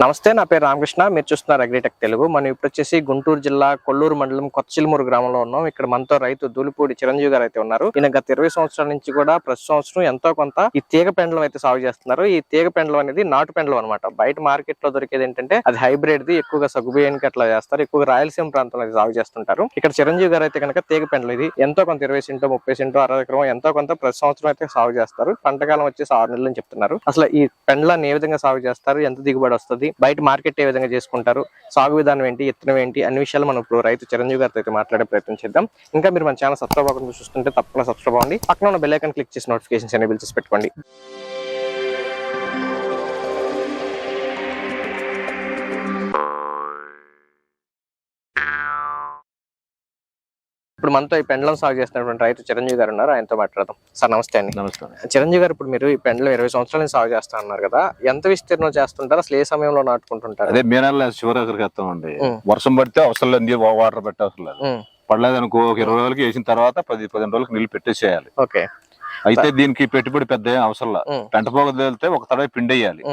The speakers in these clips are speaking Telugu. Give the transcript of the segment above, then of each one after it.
నమస్తే నా పేరు రామకృష్ణ. మీరు చూస్తున్నారు అగ్రిటెక్ తెలుగు. మనం ఇప్పుడు వచ్చేసి గుంటూరు జిల్లా కొల్లూరు మండలం కొత్త చిలుమూరు గ్రామంలో ఉన్నాం. ఇక్కడ మనతో రైతు దూలిపూడి చిరంజీవి గారు అయితే ఉన్నారు. ఈయన గత ఇరవై సంవత్సరాల నుంచి కూడా ప్రతి సంవత్సరం ఎంతో కొంత ఈ తీగ పెండలం అయితే సాగు చేస్తున్నారు. ఈ తీగ పెండలం అనేది నాటు పెండలం అనమాట బయట మార్కెట్లో దొరికేది ఏంటంటే అది హైబ్రిడ్ ది ఎక్కువగా సగుబియ్యానికి అట్లా చేస్తారు ఎక్కువగా రాయలసీమ ప్రాంతంలో సాగు చేస్తుంటారు. ఇక్కడ చిరంజీవి గారు అయితే కనుక తీగ పెండలం ఇది ఎంతో కొంత ఇరవై సెంటో ముప్పై సెంటో అరవై ఎకరం ఎంతో కొంత ప్రతి సంవత్సరం అయితే సాగు చేస్తారు. పంటకాలం వచ్చేసి ఆరు నెలలు చెప్తున్నారు. అసలు ఈ పెండ్లాన్ని ఏ విధంగా సాగు చేస్తారు? ఎంత దిగుబడి వస్తుంది? బయట మార్కెట్ ఏ విధంగా చేసుకుంటారు సాగు విధానం ఏంటి ఇత్తనం ఏంటి అన్ని విషయాలు మనం ఇప్పుడు రైతు చిరంజీవి గారితో అయితే మాట్లాడే ప్రయత్నం చేద్దాం. ఇంకా మీరు మన ఛానల్ సబ్స్క్రైబ్ అవ్వకుండా చూస్తుంటే తప్పకుండా సబ్స్క్రైబ్ అవ్వండి. పక్కన ఉన్న బెల్ క్లిక్ చేసి నోటిఫికేషన్స్ ఎనేబుల్ చేసి పెట్టుకోండి. ఇప్పుడు మనతో ఈ పెండ్లం సాగు చేస్తున్నటువంటి రైతు చిరంజీవి గారు ఉన్నారు. ఆయనతో మాట్లాడదాం. సార్ నమస్తే అండి. నమస్కారం చిరంజీవి గారు ఇప్పుడు మీరు ఈ పెండ్లం ఇరవై సంవత్సరాల సాగు చేస్తా అన్నారు కదా ఎంత విస్తీర్ణం చేస్తుంటారు? అసలు ఏ సమయంలో నాటుకుంటుంటారు? అదే మే నెల ఉం. వర్షం పడితే అవసరం లేదు వాటర్ పెట్టే అవసరం లేదు. పడలేదు అనుకో ఒక ఇరవై రోజులకి వేసిన తర్వాత పది పదిహేను రోజులకి నీళ్ళు పెట్టేసేయాలి. ఓకే. అయితే దీనికి పెట్టుబడి పెద్ద అవసరం. పెంట పోగ వెళ్తే ఒక తడవ పిండి వేయాలి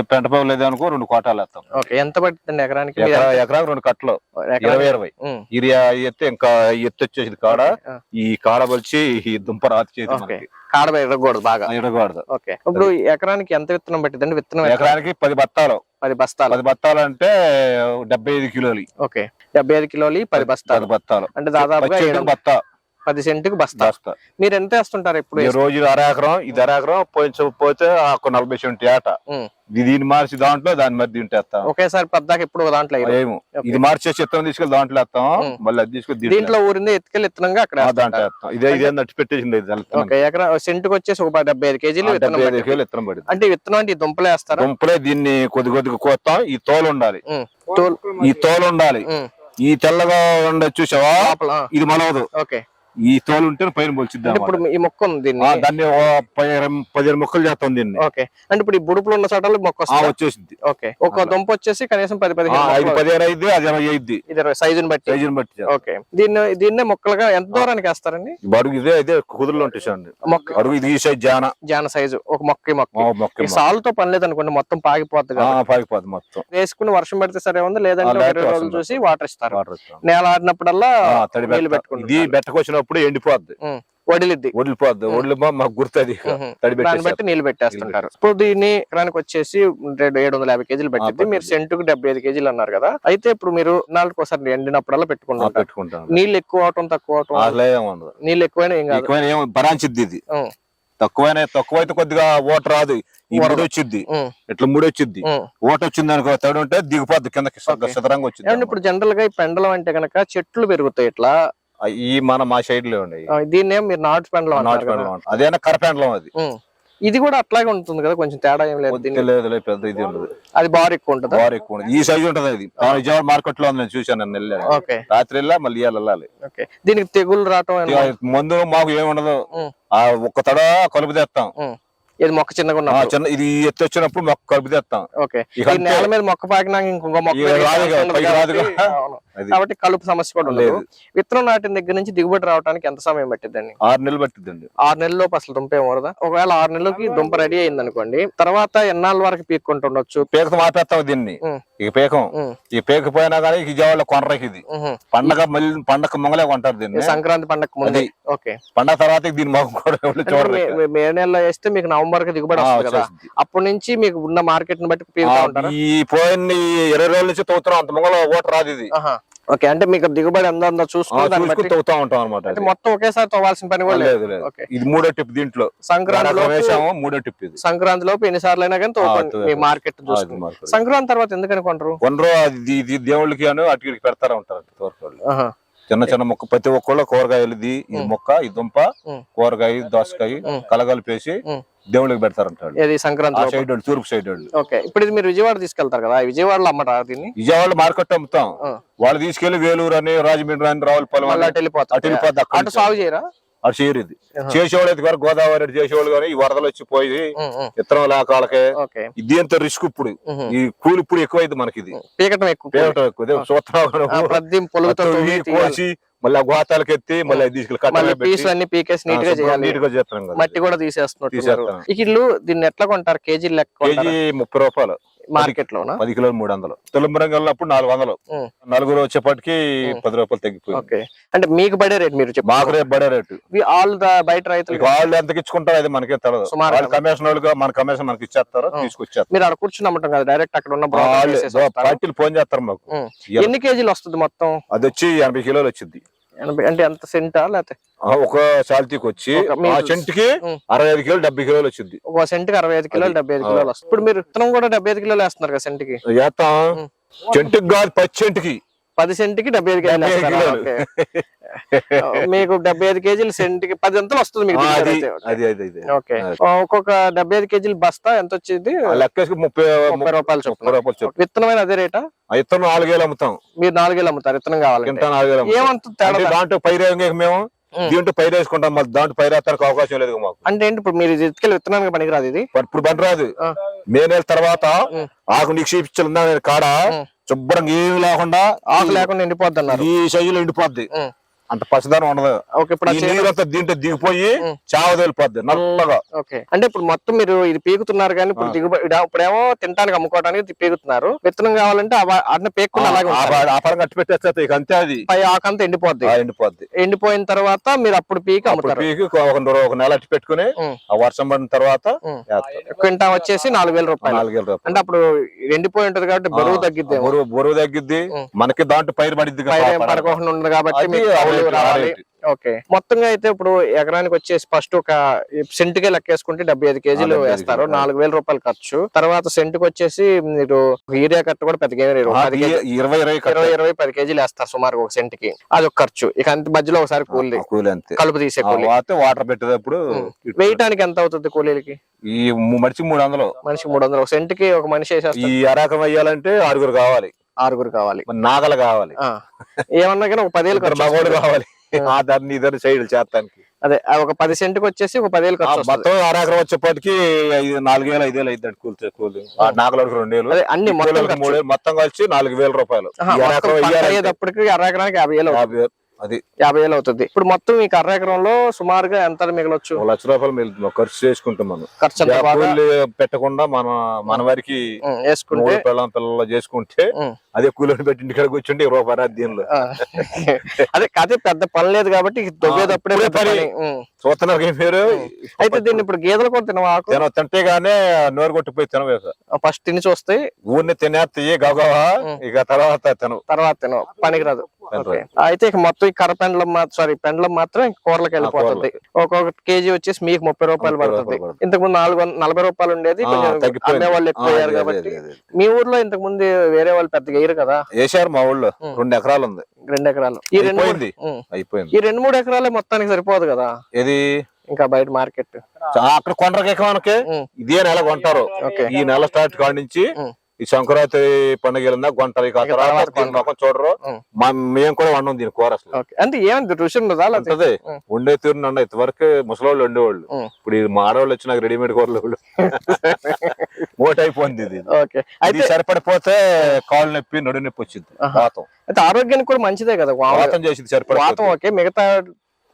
పెంట పోగ లేదనుకో రెండు కోటాలు వేస్తాం. ఓకే ఎంత పడుతుంది ఎకరానికి? ఎకరాకు రెండు కట్టలు. ఇరవై ఇరవై. ఇరియా ఎత్తే ఇంకా ఎత్తు వచ్చేసింది కాడ. ఈ కాడ బలిచి ఈ దుంప రాతి చేతి ఓకే. కాడ ఇరగకూడదు బాగా. ఓకే. ఇప్పుడు ఎకరానికి ఎంత విత్తనం పట్టిందండి విత్తనం ఎకరా- ఎకరానికి పది బత్తాలు పది బస్తాలు. పది బత్తాలు అంటే డెబ్బై ఐదు కిలోలు. ఓకే. డెబ్బై ఐదు కిలోలు పది బస్తాలు. బత్తాలు అంటే ఏడు- బత్తా. పది సెంటుకి బస్తా. మీరు ఎంత వేస్తుంటారు ఇప్పుడు రోజు ఇది అర ఎకరం ఇది అర ఎకరం పోయి పోతే ఒక నలభై సెంటి. ఇది దీన్ని మార్చి దాంట్లో దాని మరి దీంట్లో వేస్తాం. ఒకేసారి పద్దాక ఇప్పుడు ఒక దాంట్లో. ఏమో. ఇది మార్చేసి చిత్రం తీసుకెళ్ళి దాంట్లో వేస్తాం. మళ్ళీ అది తీసుకెళ్ళి దీంట్లో ఊరింది ఎత్తుకెళ్ళి ఇత్తనంగా అక్కడ దాంట్లో. వేస్తాం. ఇదే ఇదే నట్టి పెట్టేసింది. ఓకే ఎకరా సెంటుకి వచ్చేసి ఒక డెబ్బై ఐదు కేజీలు ఇత్తనం పడింది. అంటే విత్తనం అంటే దుంపలు వేస్తారా? దుంపలే దీన్ని కొద్ది కొద్దిగా కోస్తాం. ఈ తోలు ఉండాలి. ఈ తోలు ఉండాలి. ఈ తెల్లగా ఉండే చూసావా? ఇది మనవదు. ఓకే. ఈ తోలు ఉంటే పైన మొలిచిద్దాం అంటే ఇప్పుడు ఈ మొక్క ఉంది దీన్ని? పదిహేను మొక్కలు చేస్తాం దీన్ని. ఓకే. అంటే ఇప్పుడు ఈ బుడుపులు ఉన్న చోటలో మొక్క వచ్చేసింది ఓకే. ఒక దుంప వచ్చేసి కనీసం పది పదిహేను పదిహేను ఐదు అది ఇరవై ఐదు ఇది సైజుని బట్టి. సైజుని బట్టి. ఓకే. దీన్ని దీన్నే మొక్కలుగా ఎంత దూరానికి వేస్తారండి? బరువు ఇదే ఇదే కుదురులో ఉంటాయి చూడండి. మొక్క. అడుగు ఇది సైజ్ జాన. జాన సైజు. ఒక మొక్క మొక్క. సాలుతో పని లేదనుకోండి మొత్తం పాగిపోద్ది కదా పాకిపోద్ది మొత్తం. వేసుకుని వర్షం పెడితే సరే ఉంది లేదంటే ఇరవై రోజులు చూసి వాటర్ ఇస్తారు. నేల ఆడినప్పుడల్లా ఆ, తడి నీళ్ళు బెట్ట. ఇది పెట్టుకుంటారు బెట్టకొచ్చినప్పుడు ఎండిపోద్ది. వడిలిద్ది. వదిలిపోద్ది వదిలి మాకు గుర్తుంది దాన్ని బట్టి నీళ్ళు పెట్టేస్తుంటారు. ఇప్పుడు దీన్ని ఎకరానికి వచ్చేసి రెండు ఏడు వందల యాభై కేజీలు పట్టింది. మీరు సెంటుకు డెబ్బై ఐదు కేజీలు అన్నారు కదా. అయితే ఇప్పుడు మీరు నాలుగు ఒకసారి ఎండినప్పుడల్లా పెట్టుకుంటారు పెట్టుకుంటాం. నీళ్ళు ఎక్కువ అవటం తక్కువ అవటం నీళ్ళు ఎక్కువైనా ఏం కాదు. బరాంచిద్ది ఇది. తక్కువైనా తక్కువైతే కొద్దిగా ఓట రాదు. ఈ. ముడి వచ్చిద్ది ఉం, ఇట్లా ముడి వచ్చిద్ది ఉం. ఓట వచ్చింది అనుకో తడి ఉంటే దిగిపోద్ది కిందకి. సదరంగా వచ్చింది ఇప్పుడు జనరల్గా ఈ పెండలం అంటే గనక చెట్లు పెరుగుతాయి ఇట్లా. ఈ మన మా సైడ్లో ఉండే. ఆ, దీన్నే మీరు నాటు పెండలం నాటు పెండలం. అదేనా కరపెండలం అది. ఇది కూడా అట్లాగే ఉంటుంది కదా కొంచెం తేడా ఏం లేదు. లేదు పెద్ద ఇది ఉండదు. అది బార్ ఎక్కువ ఉంటుందా? బార్ ఎక్కువ ఉండదు. ఈ సైజు ఉంటది అది విజయవాడ మార్కెట్లో నేను చూశాను నేను ఓకే. రాత్రి వెళ్ళా మళ్ళీ వెళ్ళాలి. ఓకే. దీనికి తెగులు రావటం మందు మాకు ఏమి ఉండదు. ఉం. ఆ ఒక్క తడ కలుపు తెస్తాం. ఇది మొక్క చిన్నగా ఉన్నప్పుడు. చిన్న ఇది ఎత్తి వచ్చినప్పుడు మొక్క కలుపు తెస్తాం. ఓకే. నేల మీద మొక్క పాకినాక ఇంకొక మొక్క రాదు కాబట్టి, కలుపు సమస్య కూడా ఉండదు. లేదు. విత్తనం నాటిన దగ్గర నుంచి దిగుబడి రావడానికి ఎంత సమయం పట్టిద్దండి? ఆరు నెలలు పట్టిద్దండి. ఆరు నెలల్లోపు అసలు దుంప ఏం వరదా? ఒకవేళ ఆరు నెలలకి దుంప రెడీ అయింది అనుకోండి తర్వాత ఎన్నాళ్ళ వరకు పీక్కుంటుండొచ్చు? పీకతో మాపేస్తాం దీన్ని. ఇక పీకం. ఈ పీకపోయినా కానీ ఇక విజయవాడలో కొనరకి ఇది. పండగ మళ్ళీ పండగ మొంగలే కొంటారు ఈ దీన్ని సంక్రాంతి పండగ ముందు. ఓకే. పండగ తర్వాత దీని మొహం కూడా చూడరు మే- నెలలో వేస్తే మీకు నవంబర్కి దిగుబడి వస్తుంది కదా. అప్పటి నుంచి మీకు ఉన్న మార్కెట్ని బట్టి ఈ పోయిన ఈ ఇరవై రోజుల నుంచి తవ్వుతున్నాం. అంత మొంగల ఓట రాదు ఇది. ఓకే అంటే మీకు దిగుబడి ఆ, చూసుకుని తవ్వుతా ఉంటాం అనమాట అంటే మొత్తం ఒకేసారి తవ్వాల్సిన పని కూడా లేదు. ఇది మూడో టిప్ దీంట్లో. సంక్రాంతి మూడో టిప్ ఇది. సంక్రాంతి లోపు ఎన్ని సార్లు అయినా కానీ తవ్వుకోండి మీ మార్కెట్ చూసుకుని. సంక్రాంతి తర్వాత ఎందుకని కొంటారు? కొనరు అది ఇది దేవుళ్ళకి అని అటు పెడతారా ఉంటారు తోరకోళ్ళు. చిన్న చిన్న మొక్క ప్రతి ఒక్కళ్ళు కూరగాయలు ఇది ఇది మొక్క ఈ దుంప. కూరగాయ దోసకాయ. కలగలిపేసి. దేవుళ్ళకి పెడతారంటాడు. సంక్రాంతి లోపు సైడ్ వాళ్ళు తూర్పు సైడ్ వాళ్ళు. ఓకే ఇప్పుడు ఇది మీరు విజయవాడ తీసుకెళ్తారు కదా విజయవాడలో అమ్మరా దీన్ని? విజయవాడ మార్కెట్ అమ్ముతాం. ఆ. వాళ్ళు తీసుకెళ్ళి వేలూరు అని రాజమండ్రి అని రావులపాలెం మళ్ళీ అని అటు వెళ్ళిపోతారు. అటు వెళ్ళిపోద్ది అక్కడి అటు నుంచి. సాగు చేయరా? అటు ఆహా. చేసేవాళ్ళు అయితే గారు గోదావరి అటు చేసేవాళ్ళు కానీ ఈ వరదలు వచ్చి పోయి ఉం, ఉం. ఇత్తనం లేక వాళ్ళకి ఓకే. ఇది ఎంత రిస్క్ ఇప్పుడు. ఈ కూలి ఇప్పుడు ఎక్కువైంది మనకి ఇది పీకటం ఎక్కువ. పేరటం ఎక్కువ చూస్తున్నావు. ప్రతి పొలుగుతో తవ్వి తీయాలి. కోసి మళ్ళీ గోతాలకు ఎత్తి మళ్ళీ తీసుకెళ్ళి పీసులు అన్ని పీకేసి నీట్గా చేయాలి. నీట్గా కదా మట్టి కూడా తీసేస్తున్నారు ఇల్లు దీన్ని ఎట్లా కొంటారు? కేజీ లెక్క? కేజీ ముప్పై రూపాయలు. మార్కెట్ లోనా పది కిలోలు మూడు వందలు తులంబరం వెళ్ళినప్పుడు నాలుగు వందలు. నలుగురు వచ్చేపటికి పది రూపాయలు తగ్గిపోయింది. ఓకే. అంటే మీకు పడే రేట్ మీరు మాకు రేపు పడే రేటు. ఆల్ ద బయట రైతులు వాళ్ళు ఎంత ఇచ్చుకుంటారో అది మనకే తెలియదు సుమారుగా. వాళ్ళు కమిషన్ మన కమిషన్ మనకి ఇచ్చేస్తారు ఉం. తీసుకొచ్చేస్తారు. మీరు అక్కడ కూర్చుని అమ్మటం కదా. డైరెక్ట్ అక్కడ ఉన్న? పార్టీలు ఫోన్ చేస్తారు మాకు. ఎన్ని కేజీలు వస్తుంది మొత్తం? అది వచ్చి ఎనభై కిలోలు వచ్చింది ఎనభై అంటే ఎంత సెంటా లేకపోతే ఒక చాల్తీకి వచ్చి ఉం. అరవై ఐదు కిలోలు డెబ్బై కిలోలు వచ్చింది ఒక సెంట్కి అరవై ఐదు కిలోలు. డెబ్బై ఐదు. కిలోలు వస్తుంది ఇప్పుడు మీరు విత్తనం కూడా డెబ్బై ఐదు కిలోలు వేస్తున్నారు కదా సెంట్కి వేస్తాం. చెంటుకి కాదు పచ్చి చెంటుకి పది సెంట్కి డెబ్బై ఐదు కేజీలు. మీకు డెబ్బై ఐదు కేజీలు సెంట్కి పది అంతలు వస్తుంది మీకు. ఓకే. ఒక్కొక్క డెబ్బై ఐదు కేజీలు బస్తా ఎంత వచ్చింది? ముప్పై ముప్పై రూపాయలు చొప్పున ముప్పై రూపాయలు చెప్పు విత్తనమైన అదే రేటా? ఇత్తనం నాలుగేళ్ళు అమ్ముతాం. మీరు నాలుగేళ్ళు అమ్ముతారు విత్తనం నాలుగేళ్ళు ఏమంత తేడా దాంట్లో పైరు మేము. దీంట్లో పైరు వేసుకుంటాం మళ్ళీ దాంట్లో పైరు వేస్తానికి అవకాశం లేదు మాకు. అంటే ఏంటి ఇప్పుడు మీరు ఇటుకెళ్ళి విత్తనానికి పనికిరాదు ఇది? ఇప్పుడు బండి రాదు ఆ. మే నెల తర్వాత. ఆకు నీకు చూపించాలన్నా నేను కాడ. శుభ్రంగా ఏమి లేకుండా ఆకు లేకుండా ఎండిపోద్ది అన్నారు ఈ సైజులో ఎండిపోద్ది. అంత పచ్చదనం ఉండదు ఓకే ఇప్పుడు ఆ ఈ చేను- నీరంతా దీంట్లో దిగిపోయి ఉం. చావ తేలిపోద్ది నల్లగా ఓకే అంటే ఇప్పుడు మొత్తం మీరు ఇది పీకుతున్నారు కానీ ఇప్పుడు. దిగుబడి ఇప్పుడేమో తినడానికి అమ్ముకోవడానికి ఇది పీకుతున్నారు విత్తనం కావాలంటే అన్న పీక్కుండా అలాగే ఆ-. ఆ అట్టి పెట్టేస్తే ఇక అంతే అది పై ఆకంతా ఎండిపోద్ది ఆ ఎండిపోద్ది ఎండిపోయిన తర్వాత మీరు అప్పుడు పీకి అప్పుడు అమ్ముతారు పీకి ఒక ఒక నెల అట్టి పెట్టుకుని ఉం. ఆ వర్షం పడిన తర్వాత ఉం. వేస్తారు. క్వింటా వచ్చేసి నాలుగు వేల రూపాయలు నాలుగేళ్ళ రూపాయలు అంటే అప్పుడు ఎండిపోయి ఉంటది కాబట్టి బరువు ఆ, తగ్గిద్దేమో బరువు బరువు తగ్గిద్ది ఉం. మనకి దాంట్లో పైరు పడిద్ది కదా పైన ఏం పాప. పడకోకుండా ఉండదు కాబట్టి అది మీకు రావాలి. ఓకే. మొత్తంగా అయితే ఇప్పుడు ఎకరానికి వచ్చేసి ఫస్ట్ ఒక సెంటుకే లెక్కేసుకుంటే డెబ్బై ఐదు కేజీలు వేస్తారు. నాలుగు వేల రూపాయలు ఖర్చు. తర్వాత సెంటుకి వచ్చేసి మీరు యూరియా కట్ట కూడా పెద్దగా ఏమీ లేదు. ఆ, పది ఈ- కేజీ- ఇరవై ఇరవై ఇరవై పది కేజీలు వేస్తారు సుమారు ఒక సెంట్కి అది ఒక ఖర్చు. ఇక అంత మధ్యలో ఒకసారి కూలి కలుపు తీసే కూలి. వాటర్ పెట్టేటప్పుడు వేయటానికి ఎంత అవుతుంది కూలీలకి? ఈ ము- మనిషికి మూడు వందలు. మనిషికి మూడు వందలు. ఒక సెంట్కి ఒక మనిషి ఈ అరాకం అయ్యాలంటే ఆరుగురు కావాలి. ఆరుగురు కావాలి. నాగలు కావాలి. ఏమన్నా కానీ ఒక పదేళ్ళు ఖర్చు మగోడు. కావాలి. ఆ. దాన్ని ఇద్దరు సైడ్ చేస్తానికి. అదే ఒక పది సెంట్కి వచ్చేసి ఒక పదేళ్ళు ఖర్చు మొత్తం అరాకరం వచ్చేప్పటికి ఐదు నాలుగేళ్ళు ఐదేళ్ళు అయిందండి కూలి కూలి. నాగలకు రెండేళ్ళు అదే అన్ని. మూడేళ్ళు మొత్తం కలిసి నాలుగు వేల రూపాయలు. అయ్యేటప్పటికి అర ఎకరానికి యాభై వేలు. యాభై వేలు. అది. యాభై వేలు అవుతుంది. ఇప్పుడు మొత్తం మీకు అర ఎకరంలో సుమారుగా ఎంత మిగలొచ్చు? లక్ష రూపాయలు మిగులుతుంది ఖర్చు చేసుకుంటాం మనం. ఖర్చు పెట్టకుండా మన మన వారికి వేసుకుంటే పిల్లల చేసుకుంటే. అదే కూలీని పెట్టి ఇంటికాడ కూర్చుంటే ఇరవై రూపాయలు రాదు దీనిలో. అదే అదే పెద్ద పని లేదు కాబట్టి దొబ్బేటప్పుడే పని. చూస్తున్నారు ఏం పేరు అయితే దీన్ని ఇప్పుడు గేదెలు కూడా తినవా తిన తింటే గానే నోరు కొట్టిపోయి తినవేక ఫస్ట్ తిని చూస్తే ఊరిని తినేస్తాయి గవగవా. ఇక తర్వాత తినవు. తర్వాత తినవు. పనికిరాదు. అయితే ఇక మొత్తం ఈ కర్ర పెండలం సారీ పెండలం మాత్రం కూరలకు వెళ్ళిపోతుంది. ఒక్కొక్క కేజీ వచ్చేసి మీకు ముప్పై రూపాయలు పడుతుంది. ఇంతకు ముందు నాలుగు నలభై రూపాయలు ఉండేది కొంచెం వాళ్ళు ఎక్కువ ఆ, అయ్యారు అదే, కాబట్టి. మీ ఊర్లో ఇంతకు ముందు వేరే వాళ్ళు పెద్దగా వేయరు కదా? వేసారు మా ఊళ్ళో. రెండు ఎకరాలు ఉంది. రెండు ఎకరాలు. ఈ రెండు మూడు- అయిపోయింది. ఈ రెండు మూడు ఎకరాలే మొత్తానికి సరిపోదు కదా? ఇది ఇంకా బయట మార్కెట్. అక్కడ ఉం. ఇదే నెల కొంటారు. ఓకే. ఈ నెల స్టార్ట్ కాడి నుంచి. ఈ సంక్రాంతి పండుగ వెళ్ళిందా కొంటారు ఇక ఆ ఇక తర్వాత తర్వాత దీని కొంటారు. మొఖం చూడరు. ఉం. మా- మేము కూడా వండం దీని కూర అసలు. ఓకే. అంటే ఏమంది? రుచి ఉండదా లేకపోతే- ఉంటది. ఉం. వండే తీరు ఉండే ఇంతవరకు ముసలోళ్ళు ఉండేవాళ్ళు ఉం. ఇప్పుడు ఈ మా ఆడవాళ్ళు వచ్చి నాకు రెడీమేడ్ కూరలు వాళ్ళు ఓట్ అయిపోయింది ఇది. ఓకే. ఇది అయితే సరిపడిపోతే కాళ్ళు నొప్పి నడు నొప్పి వచ్చింది. ఆహా. వాతం అయితే ఆరోగ్యానికి కూడా మంచిదే కదా వా- వాతం. చేసింది సరిపడిపోతే వాతం ఓకే. మిగతా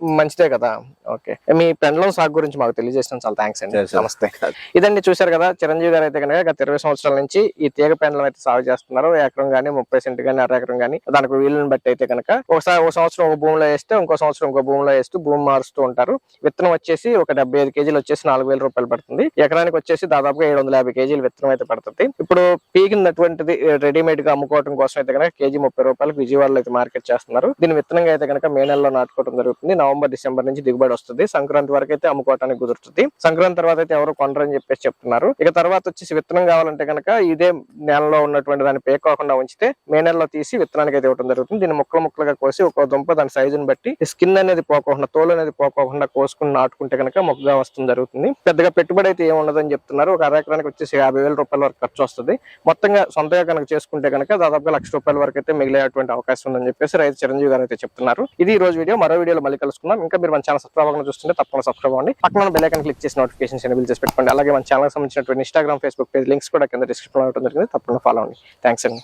మంచిదే కదా? ఓకే. మీ పెండ్లం సాగు గురించి మాకు తెలియజేసిన చాలా థ్యాంక్స్ అండి. నమస్తే. ఇదండి చూశారు కదా చిరంజీవి గారు అయితే కనుక గత ఇరవై సంవత్సరాల నుంచి ఈ తీగ పెండలం అయితే సాగు చేస్తున్నారు. ఎకరం గానీ ముప్పై సెంట్ గానీ అర ఎకరం గానీ దానికి వీలుని బట్టి అయితే కనుక ఒకసారి ఒక సంవత్సరం ఒక భూమిలో వేస్తే ఇంకో సంవత్సరం ఇంకో భూమిలో వేస్తూ భూమి మారుస్తూ ఉంటారు. విత్తనం వచ్చేసి ఒక డెబ్బై ఐదు కేజీలు వచ్చేసి నాలుగు వేల రూపాయలు పడుతుంది. ఎకరానికి వచ్చేసి దాదాపుగా ఏడు వందల యాభై కేజీలు విత్తనం అయితే పడుతుంది. ఇప్పుడు పీకినటువంటిది రెడీమేడ్గా అమ్ముకోవడం కోసం అయితే కనుక కేజీ ముప్పై రూపాయలకు విజయవాడలో అయితే మార్కెట్ చేస్తున్నారు. దీని విత్తనంగా అయితే కనుక మే నెలలో నాటుకోవడం జరుగుతుంది. నవంబర్ డిసెంబర్ నుంచి దిగుబడి వస్తుంది. సంక్రాంతి వరకు అయితే అమ్ముకోవడానికి కుదురుతుంది. సంక్రాంతి తర్వాత అయితే ఎవరు కొనరని చెప్పేసి చెప్తున్నారు. ఇక తర్వాత వచ్చేసి విత్తనం కావాలంటే కనుక ఇదే నెలలో ఉన్నటువంటి దాన్ని పేకోకుండా ఉంచితే మే నెలలో తీసి విత్తనానికి అయితే ఇవ్వడం జరుగుతుంది. దీన్ని ముక్కలు ముక్కలుగా కోసి ఒక దుంప దాని సైజుని బట్టి స్కిన్ అనేది పోకోకుండా తోలు అనేది పోకోకుండా కోసుకుని నాటుకుంటే కనుక మొక్కగా వస్తుంది జరుగుతుంది. పెద్దగా పెట్టుబడి అయితే ఏముండదని చెప్తున్నారు. ఒక అర ఎకరానికి వచ్చేసి యాభై వేల రూపాయల వరకు ఖర్చు వస్తుంది. మొత్తంగా సొంతగా కనుక చేసుకుంటే కనుక దాదాపుగా లక్ష రూపాయల వరకు అయితే మిగిలేటువంటి అవకాశం ఉందని చెప్పేసి రైతు చిరంజీవి గారు అయితే చెప్తున్నారు. ఇది ఈ రోజు వీడియో. మరో వీడియోలో మళ్ళీ కలుసుకుందాం ఇంకా మీరు మన ఛానల్ సబ్స్క్రైబ్ అవ్వకుండా చూస్తుంటే తప్పకుండా సబ్స్క్రైబ్ అవ్వండి. పక్కన బెల్ ఐకాన్ క్లిక్ చేసి నోటిఫికేషన్స్ ఎనేబుల్ చేసి పెట్టుకోండి. అలాగే మన ఛానల్ సంబంధించినటువంటి ఇన్స్టాగ్రామ్ ఫేస్బుక్ పేజ్ లింక్స్ కూడా కింద డిస్క్రిప్షన్లో ఉంటుంది కనుక తప్పకుండా ఫాలో అవ్వండి. థ్యాంక్స్ అండి.